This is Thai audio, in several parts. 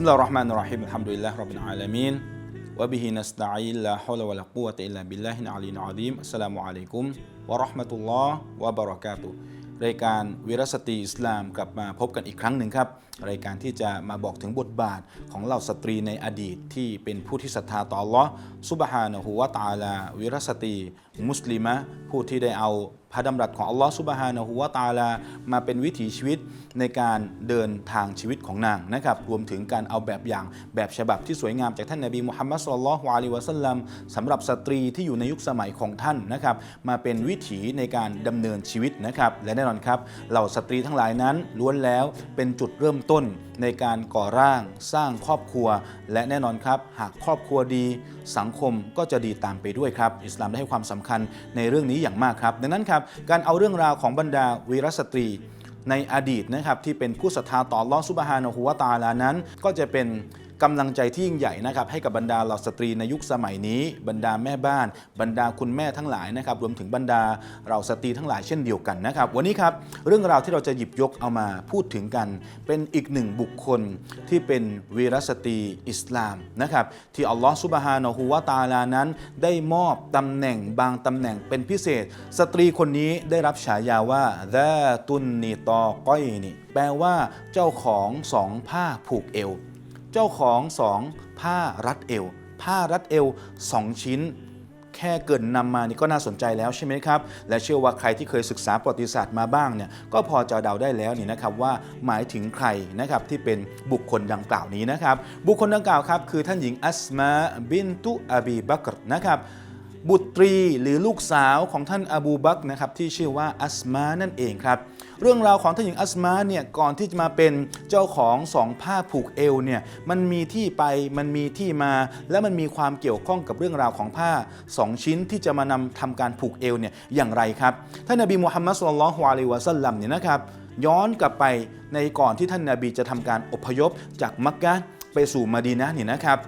بسم الله الرحمن الرحيم. الحمد لله رب العالمين. وبه نستعين لا حول ولا قوة إلا بالله العلي العظيم. السلام عليكم ورحمة الله وبركاته. รายการวิรสตรีอิสลามกลับมาพบกันอีกครั้งหนึ่งครับ รายการที่จะมาบอกถึงบทบาทของเหล่าสตรีในอดีตที่เป็นผู้ที่ศรัทธาต่อ Allah ซุบฮานะฮูวะตาลาวิรสตรีมุสลิมะผู้ที่ได้เอาพระดำรัสของอัลลอฮ์ซุบฮานะฮูวะตาลา มาเป็นวิถีชีวิตในการเดินทางชีวิตของนางนะครับ รวมถึงการเอาแบบอย่างแบบฉบับที่สวยงามจากท่านนบีมุฮัมมัดสุลลัลลอฮุอะลัยฮิวะสัลลัมสำหรับสตรีที่อยู่ในยุคสมัยของท่านนะครับ มาเป็นวิถีในการดำเนินชีวิตนะครับ และแน่นอนครับ เหล่าสตรีทั้งหลายนั้นล้วนแล้วเป็นจุดเริ่มต้นในการก่อร่างสร้างครอบครัว และแน่นอนครับ หากครอบครัวดี สังคมก็จะดีตามไปด้วยครับ อิสลามได้ให้ความสำคัญในเรื่องนี้อย่างมากครับ ดังนั้นครับการเอาเรื่องราวของบรรดาวีรสตรีในอดีตนะครับที่เป็นผู้ศรัทธาต่อลอสุบฮานะฮูวตาลานั้น ก็จะเป็น กำลังใจที่ยิ่งใหญ่นะครับให้กับบรรดาเหล่าสตรีในยุคสมัยนี้ บรรดาแม่บ้าน บรรดาคุณแม่ทั้งหลายนะครับรวมถึงบรรดาเราสตรีทั้งหลายเช่นเดียวกันนะครับวันนี้ครับเรื่องราวที่เราจะหยิบยกเอามาพูดถึงกัน เป็นอีกหนึ่งบุคคลที่เป็นวีรสตรีอิสลามนะครับที่อัลลอฮ์ซุบฮานะฮูวะตาลานั้น ได้มอบตำแหน่งบางตำแหน่งเป็นพิเศษ สตรีคนนี้ได้รับฉายาว่าดาตุนนีตอก้อยนี่แปลว่าเจ้าของสองผ้าผูกเอว เจ้าของสองผ้ารัดเอว ผ้ารัดเอวสองชิ้น แค่เกินนำมานี่ก็น่าสนใจแล้วใช่ไหมครับ และเชื่อว่าใครที่เคยศึกษาประวัติศาสตร์มาบ้างเนี่ยก็พอจะเดาได้แล้วนี่นะครับว่าหมายถึงใครนะครับที่เป็นบุคคลดังกล่าวนี้นะครับ บุคคลดังกล่าวครับคือท่านหญิงอัสมาบินตุอบีบักรนะครับ บุตรีหรือลูกสาวของท่านอบูบักนะครับที่ชื่อว่าอัสมานั่นเองครับ เรื่องราวของท่านหญิงอัสมาเนี่ยก่อนที่จะมาเป็นเจ้าของสองผ้าผูกเอวเนี่ยมันมีที่ไปมันมีที่มา และมันมีความเกี่ยวข้องกับเรื่องราวของผ้าสองชิ้นที่จะมานำทำการผูกเอวเนี่ยอย่างไรครับท่านนบีมุฮัมมัดสุลลัลฮุอะลัยฮิวะสัลลัมเนี่ยนะครับย้อนกลับไปในก่อนที่ท่านนาบีจะทำการอพยพจากมักกะไปสู่มะดีนะเนี่ยนะครับ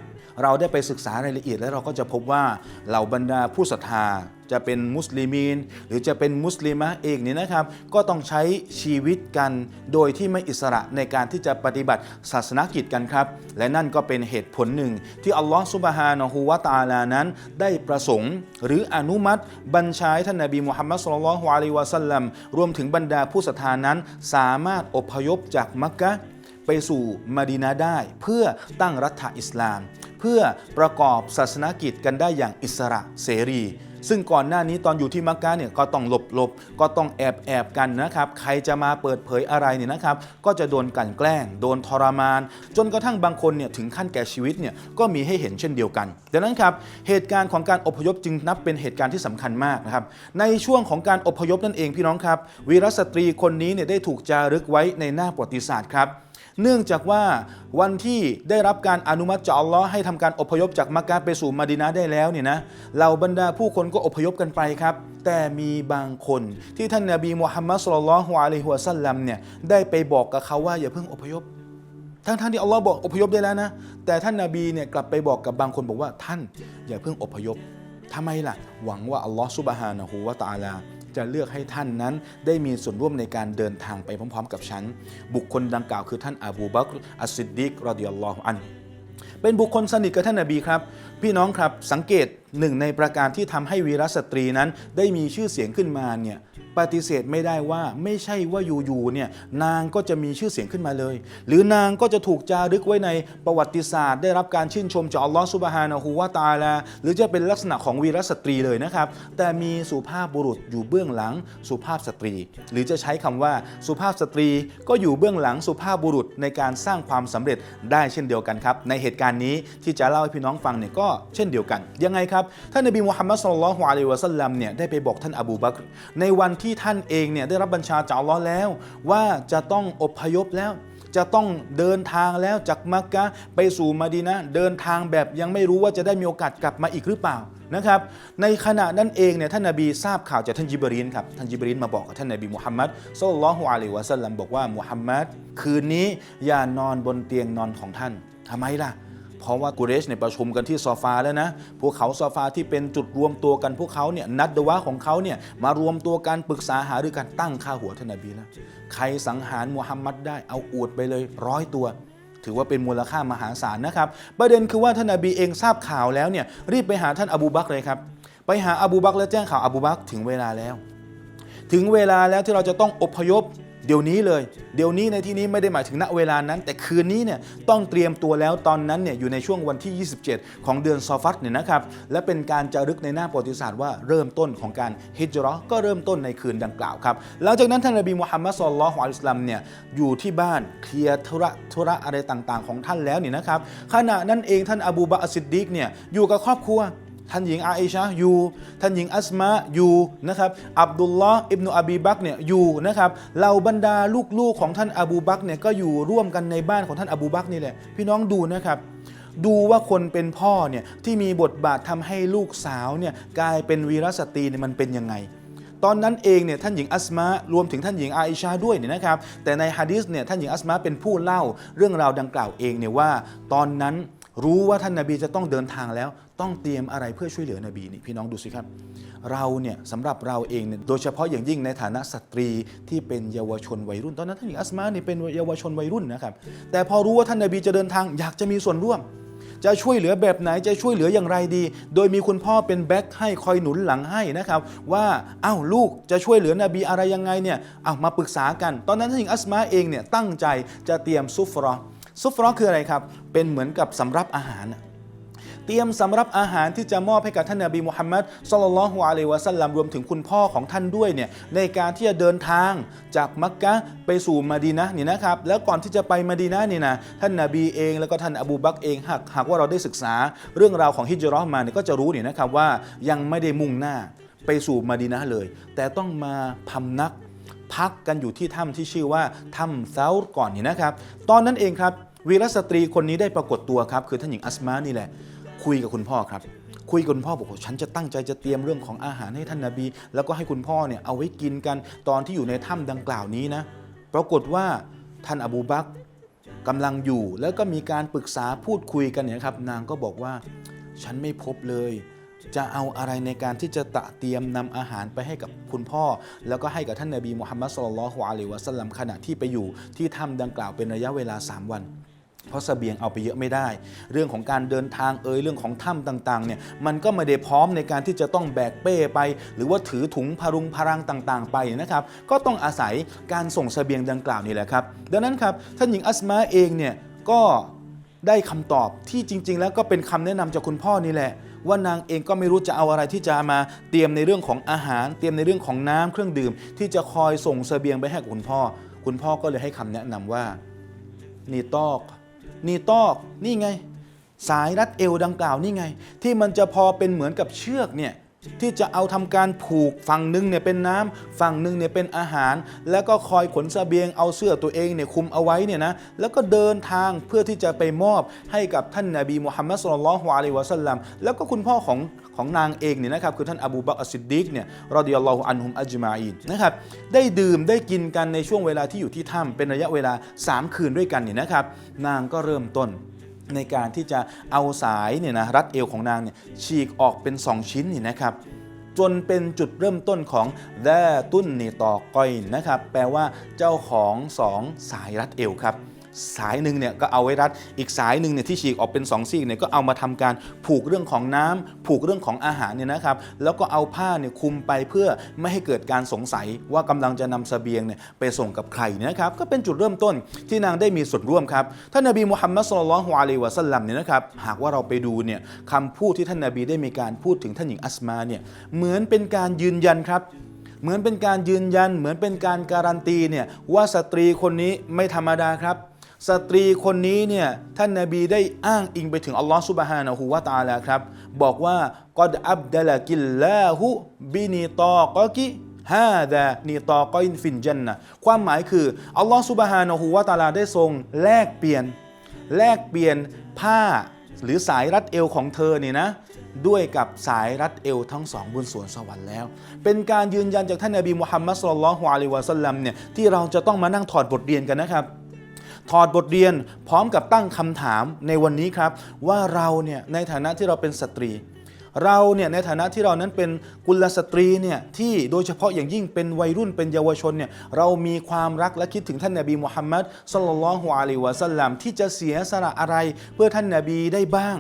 เราได้ไปศึกษารายละเอียดแล้วเราก็จะพบว่าเหล่าบรรดาผู้ศรัทธาจะเป็นมุสลิมีน หรือจะเป็นมุสลิมะเองนี่นะครับ ก็ต้องใช้ชีวิตกันโดยที่ไม่อิสระในการที่จะปฏิบัติศาสนกิจกันครับ และนั่นก็เป็นเหตุผลหนึ่ง ที่อัลลอฮฺซุบฮานะฮูวะตาลานั้น ได้ประสงค์ หรืออนุมัติ บัญชาท่านนบีมุฮัมมัดสุลลัลฮุอะลัยฮิวะสัลลัมรวมถึงบรรดาผู้ศรัทธานั้น สามารถอพยพจากมักกะไปสู่มาดีนาได้ เพื่อตั้งรัฐอิสลาม เพื่อประกอบศาสนกิจกันได้อย่างอิสระเสรี ซึ่งก่อนหน้านี้ตอนอยู่ที่มักกะเนี่ยก็ต้องหลบหลบก็ต้องแอบแอบกันนะครับ ใครจะมาเปิดเผยอะไรเนี่ยนะครับ ก็จะโดนกันแกล้ง โดนทรมาน จนกระทั่งบางคนเนี่ยถึงขั้นแก่ชีวิตเนี่ยก็มีให้เห็นเช่นเดียวกันดังนั้นครับเหตุการณ์ของการอพยพจึงนับเป็นเหตุการณ์ที่สำคัญมากนะครับในช่วงของการอพยพนั่นเองพี่น้องครับวีรสตรีคนนี้เนี่ยได้ถูกจารึกไว้ในหน้าประวัติศาสตร์ครับ เนื่องจากว่าวันที่ได้รับการอนุมัติจากอัลลอฮ์ให้ทำการอพยพจากมักกะไปสู่มาดินาได้แล้วเนี่ยนะเหล่าบรรดาผู้คนก็อพยพกันไปครับ แต่มีบางคนที่ท่านนาบีมุฮัมมัดสุลลัลฮุอะลัยฮิวะสัลลัมเนี่ยได้ไปบอกกับเขาว่าอย่าเพิ่งอพยพทั้งท่านที่อัลลอฮ์บอกอพยพได้แล้วนะ แต่ท่านนาบีเนี่ยกลับไปบอกกับบางคนบอกว่าท่านอย่าเพิ่งอพยพทำไมล่ะ หวังว่าอัลลอฮ์ซุบฮานะฮูวะตาลา จะเลือกให้ท่านนั้นได้มีส่วนร่วมในการเดินทางไปพร้อม ๆ กับฉัน บุคคลดังกล่าวคือท่านอบูบักรอัสซิดดิกรอดิยัลลอฮุอันเป็นบุคคลสนิทกับท่านนบีครับ พี่น้องครับสังเกตหนึ่งในประการที่ทำให้วีรสตรีนั้น ได้มีชื่อเสียงขึ้นมาเนี่ย ปฏิเสธไม่ได้ว่าไม่ใช่ว่าอยู่ๆเนี่ยนางก็จะมีชื่อเสียงขึ้นมาเลย หรือนางก็จะถูกจารึกไว้ในประวัติศาสตร์ ได้รับการชื่นชมจากอัลลอฮฺซุบฮานะฮูวะตาลา หรือจะเป็นลักษณะของวีรสตรีเลยนะครับ แต่มีสุภาพบุรุษอยู่เบื้องหลังสุภาพสตรี หรือจะใช้คำว่าสุภาพสตรีก็อยู่เบื้องหลังสุภาพบุรุษในการสร้างความสำเร็จได้เช่นเดียวกันครับ ในเหตุการณ์นี้ที่จะเล่าให้พี่น้องฟังเนี่ยก็เช่นเดียวกัน ยังไงครับท่านนบีมุฮัมมัดสุลลัลฮุอะลัยวะสัลลัมเนี่ยได้ไปบอกท่านอบูบักรในวันที่ท่านเองเนี่ยได้รับบัญชาจากอัลลอฮ์แล้ว ว่าจะต้องอพยพแล้ว จะต้องเดินทางแล้วจากมักกะไปสู่มาดีนะเดินทางแบบยังไม่รู้ว่าจะได้มีโอกาสกลับมาอีกหรือเปล่านะครับในขณะนั้นเองเนี่ยท่านนบีทราบข่าวจากท่านจิบรีนครับท่านจิบรีนมาบอกกับท่านนบีมุฮัมมัดศ็อลลัลลอฮุอะลัยวะสัลลัมบอกว่ามุฮัมมัดคืนนี้อย่านอนบนเตียงนอนของท่านทำไมล่ะ เพราะว่ากุเรชเนี่ยประชุมกันที่ซอฟาแล้วนะ พวกเขาซอฟาที่เป็นจุดรวมตัวกันพวกเขาเนี่ยนัดดวะของเขาเนี่ยมารวมตัวกันปรึกษาหารือกันตั้งค่าหัวท่านนบีแล้วใครสังหารมุฮัมมัดได้เอาอวดไปเลยร้อยตัว ถือว่าเป็นมูลค่ามหาศาลนะครับ ประเด็นคือว่าท่านนบีเองทราบข่าวแล้วเนี่ยรีบไปหาท่านอบูบักเลยครับไปหาอบูบักแล้วแจ้งข่าวอบูบักถึงเวลาแล้ว ถึงเวลาแล้วที่เราจะต้องอพยพ เดี๋ยวนี้เลย เดี๋ยวนี้ในที่นี้ไม่ได้หมายถึงณเวลานั้น แต่คืนนี้เนี่ยต้องเตรียมตัวแล้วตอนนั้นเนี่ยอยู่ในช่วงวันที่ 27 ของเดือนซอฟัตเนี่ยนะครับและเป็นการจารึกในหน้าประวัติศาสตร์ว่าเริ่มต้นของการฮิจราะห์ก็เริ่มต้นในคืนดังกล่าวครับหลังจากนั้นท่านนบีมุฮัมมัดสุลลัลฮุอะลัยฮิสลลัมเนี่ยอยู่ที่บ้านเคลียร์ธุระธุระอะไรต่างๆ ของท่านแล้วเนี่ยนะครับขณะนั้นเองท่านอบูบะอัสซิดดีกเนี่ยอยู่กับครอบครัว ท่านหญิงอาอิชะอยู่ ท่านหญิงอัสมาอยู่นะครับ อับดุลลอฮ์อิบนุอบีบักเนี่ยอยู่นะครับ เหล่าบรรดาลูกๆของท่านอบูบักเนี่ยก็อยู่ร่วมกันในบ้านของท่านอบูบักนี่แหละ พี่น้องดูนะครับ ดูว่าคนเป็นพ่อเนี่ยที่มีบทบาททำให้ลูกสาวเนี่ยกลายเป็นวีรสตรีเนี่ยมันเป็นยังไงตอนนั้นเองเนี่ยท่านหญิงอัสมารวมถึงท่านหญิงอาอิชาด้วยเนี่ยนะครับ แต่ในฮะดีษเนี่ยท่านหญิงอัสมาเป็นผู้เล่าเรื่องราวดังกล่าวเองเนี่ยว่า ตอนนั้นรู้ว่าท่านนาบีจะต้องเดินทางแล้ว ต้องเตรียมอะไรเพื่อช่วยเหลือนบีนี่พี่น้องดูสิครับ เราเนี่ยสำหรับเราเองเนี่ยโดยเฉพาะอย่างยิ่งในฐานะสตรีที่เป็นเยาวชนวัยรุ่น ตอนนั้นท่านหญิงอัสมาเนี่ยเป็นเยาวชนวัยรุ่นนะครับแต่พอรู้ว่าท่านนบีจะเดินทางอยากจะมีส่วนร่วม จะช่วยเหลือแบบไหนจะช่วยเหลืออย่างไรดี โดยมีคุณพ่อเป็นแบ็คให้คอยหนุนหลังให้นะครับ ว่าอ้าวลูกจะช่วยเหลือนบีอะไรยังไงเนี่ยอ้าวมาปรึกษากัน ตอนนั้นท่านหญิงอัสมาเองเนี่ยตั้งใจจะเตรียมซุฟรอซุฟรอคืออะไรครับเป็นเหมือนกับสำรับอาหาร เตรียมสำรับอาหารที่จะมอบให้กับท่านนบีมุฮัมมัดศ็อลลัลลอฮุอะลัยวะสัลลัมรวมถึงคุณพ่อของท่านด้วยเนี่ยในการที่จะเดินทางจากมักกะไปสู่มาดีนะนี่นะครับแล้วก่อนที่จะไปมาดีนะนี่นะท่านนบีเองแล้วก็ท่านอบูบักเองหากหากว่าเราได้ศึกษา เรื่องราวของฮิจราะห์มาเนี่ยก็จะรู้เนี่ยนะครับว่ายังไม่ได้มุ่งหน้าไปสู่มาดีนะเลย แต่ต้องมาพำนักพักกันอยู่ที่ถ้ำที่ชื่อว่าถ้ำเซาร์ก่อนนี่นะครับ ตอนนั้นเองครับวีรสตรีคนนี้ได้ปรากฏตัวครับ คือท่านหญิงอัสมานี่แหละ คุยกับคุณพ่อครับ คุยกับคุณพ่อบอกว่าฉันจะตั้งใจจะเตรียมเรื่องของอาหารให้ท่านนาบี แล้วก็ให้คุณพ่อเนี่ยเอาไว้กินกันตอนที่อยู่ในถ้ำดังกล่าวนี้นะปรากฏว่าท่านอบูบักกำลังอยู่แล้วก็มีการปรึกษาพูดคุยกันเนี่ยครับ นางก็บอกว่าฉันไม่พบเลย จะเอาอะไรในการที่จะตะเตรียมนำอาหารไปให้กับคุณพ่อ แล้วก็ให้กับท่านนบีมุฮัมมัดสุลลัลฮุอะลิวะสลลัมขณะที่ไปอยู่ที่ถ้ำดังกล่าวเป็นระยะเวลา 3 วัน เพราะเสบียงเอาไปเยอะไม่ได้ เรื่องของการเดินทางเอ่ยเรื่องของถ้ำต่างๆเนี่ยมันก็ไม่ได้พร้อมในการที่จะต้องแบกเป้ไป หรือว่าถือถุงพารุงพารังต่างๆ ไปนะครับก็ต้องอาศัยการส่งเสบียงดังกล่าวนี่แหละครับดังนั้นครับท่านหญิงอัสมาเองเนี่ยก็ได้คำตอบที่จริง ๆ แล้วก็เป็นคำแนะนำจากคุณพ่อนี่แหละ ว่านางเองก็ไม่รู้จะเอาอะไรที่จะมาเตรียมในเรื่องของอาหาร เตรียมในเรื่องของน้ำเครื่องดื่ม ที่จะคอยส่งเสบียงไปให้กับคุณพ่อ คุณพ่อก็เลยให้คำแนะนำว่านีตอก นีตอกนี่ไง สายรัดเอวดังกล่าวนี่ไง ที่มันจะพอเป็นเหมือนกับเชือกเนี่ย ที่จะเอาทำการผูกฝั่งหนึ่งเนี่ยเป็นน้ำฝั่งหนึ่งเนี่ยเป็นอาหาร แล้วก็คอยขนเสบียงเอาเสื้อตัวเองเนี่ยคุมเอาไว้เนี่ยนะแล้วก็เดินทางเพื่อที่จะไปมอบให้กับท่านนาบีมุฮัมมัดสุลลัลฮุอะลัยวะสัลลัมแล้วก็คุณพ่อของของนางเองเนี่ยนะครับคือท่านอบูบักรอัสซิดดีกเนี่ยรอดิยัลลอฮุอันฮุมอัจมาอีนนะครับได้ดื่มได้กินกันในช่วงเวลาที่อยู่ที่ถ้ำเป็นระยะเวลา 3 คืนด้วยกันเนี่ยนะครับ นางก็เริ่มต้น ในการที่จะเอาสายเนี่ยนะรัดเอวของนางเนี่ยฉีกออกเป็น 2 ชิ้นนี่นะครับจนเป็นจุดเริ่มต้นของแดตุ้นนีตอก้อยนะครับ แปลว่าเจ้าของสองสายรัดเอวครับ สายหนึ่งเนี่ยก็เอาไว้รัด อีกสายหนึ่งเนี่ยที่ฉีกออกเป็น2ซีกเนี่ยก็เอามาทำการผูกเรื่องของน้ำผูกเรื่องของอาหารเนี่ยนะครับ แล้วก็เอาผ้าเนี่ยคุมไปเพื่อไม่ให้เกิดการสงสัยว่ากำลังจะนำเสบียงเนี่ยไปส่งกับใครนะครับ ก็เป็นจุดเริ่มต้นที่นางได้มีส่วนร่วมครับ ท่านนบีมุฮัมมัดสุลลัลฮุอะลัยวะสัลลัมเนี่ยนะครับหากว่าเราไปดูเนี่ยคำพูดที่ท่านนบีได้มีการพูดถึงท่านหญิงอัสมาเนี่ยเหมือนเป็นการยืนยันครับเหมือนเป็นการยืนยัน เหมือนเป็นการการันตีเนี่ยว่าสตรีคนนี้ไม่ธรรมดาครับ สตรีคนนี้เนี่ยท่านนาบีได้อ้างอิงไปถึงอัลลอฮ์ซุบฮานะฮูวะตาลาครับ บอกว่ากอดอับดลกิลลาหุบินิตอกอกิฮาดานีตอกอินฟินจันนะความหมายคืออัลลอฮ์ซุบฮานะฮูวะตาลาได้ทรงแลกเปลี่ยน แลกเปลี่ยนผ้าหรือสายรัดเอวของเธอเนี่ยนะด้วยกับสายรัดเอวทั้งสองบนสวนสวรรค์แล้ว เป็นการยืนยันจากท่านนบีมุฮัมมัดสุลลัลฮุอะลัยวะสัลลัมเนี่ยที่เราจะต้องมานั่งถอดบทเรียนกันนะครับ ถอดบทเรียนพร้อมกับตั้งคำถามในวันนี้ครับ ว่าเราเนี่ยในฐานะที่เราเป็นสตรี เราเนี่ยในฐานะที่เรานั้นเป็นกุลสตรีเนี่ยที่โดยเฉพาะอย่างยิ่งเป็นวัยรุ่นเป็นเยาวชนเนี่ยเรามีความรักและคิดถึงท่านนบีมุฮัมมัดสลลัลลอฮุอะลัยฮิวะสัลลัมที่จะเสียสละอะไรเพื่อท่านนบีได้บ้าง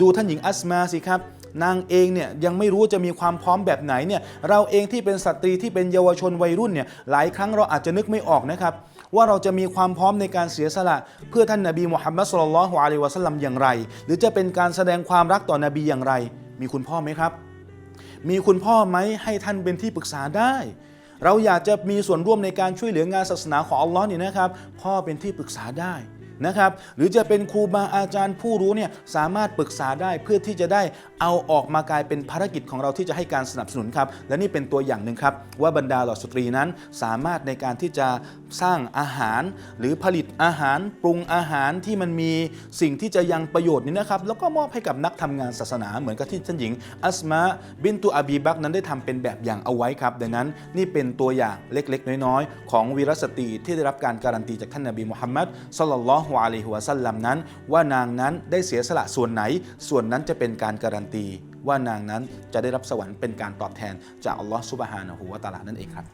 ดูท่านหญิงอัสมาสิครับนางเองเนี่ยยังไม่รู้จะมีความพร้อมแบบไหนเนี่ยเราเองที่เป็นสตรีที่เป็นเยาวชนวัยรุ่นเนี่ยหลายครั้งเราอาจจะนึกไม่ออกนะครับ ว่าเราจะมีความพร้อมในการเสียสละ เพื่อท่านนบีมุฮัมมัดสุลลัลฮุอะลัยฮิวะสัลลัมอย่างไร หรือจะเป็นการแสดงความรักต่อนบีอย่างไร มีคุณพ่อไหมครับ มีคุณพ่อไหมให้ท่านเป็นที่ปรึกษาได้ เราอยากจะมีส่วนร่วมในการช่วยเหลืองานศาสนาของอัลลอฮ์นี่นะครับ พ่อเป็นที่ปรึกษาได้ นะครับหรือจะเป็นครูบาอาจารย์ผู้รู้เนี่ยสามารถปรึกษาได้เพื่อที่จะได้เอาออกมากลายเป็นภารกิจของเราที่จะให้การสนับสนุนครับและนี่เป็นตัวอย่างหนึ่งครับว่าบรรดาเหล่าสตรีนั้นสามารถในการที่จะสร้างอาหาร หรือผลิตอาหารปรุงอาหารที่มันมีสิ่งที่จะยังประโยชน์นี้นะครับแล้วก็มอบให้กับนักทำงานศาสนาเหมือนกับที่ท่านหญิง อัสมาบินตุอาบีบักนั้นได้ทำเป็นแบบอย่างเอาไว้ครับ ดังนั้นนี่เป็นตัวอย่างเล็กๆ น้อยๆ ของวีรสตรีที่ได้รับการการันตีจากท่านนบีมุฮัมมัดสลลัลลอฮุฮุอะลัยฮิวะซัลลัมนั้น ว่านางนั้นได้เสียสละส่วนไหน ส่วนนั้นจะเป็นการการันตี ว่านางนั้นจะได้รับสวรรค์เป็นการตอบแทน จากอัลลอฮ์ซุบฮานะฮูวะตาลานั่นเองครับ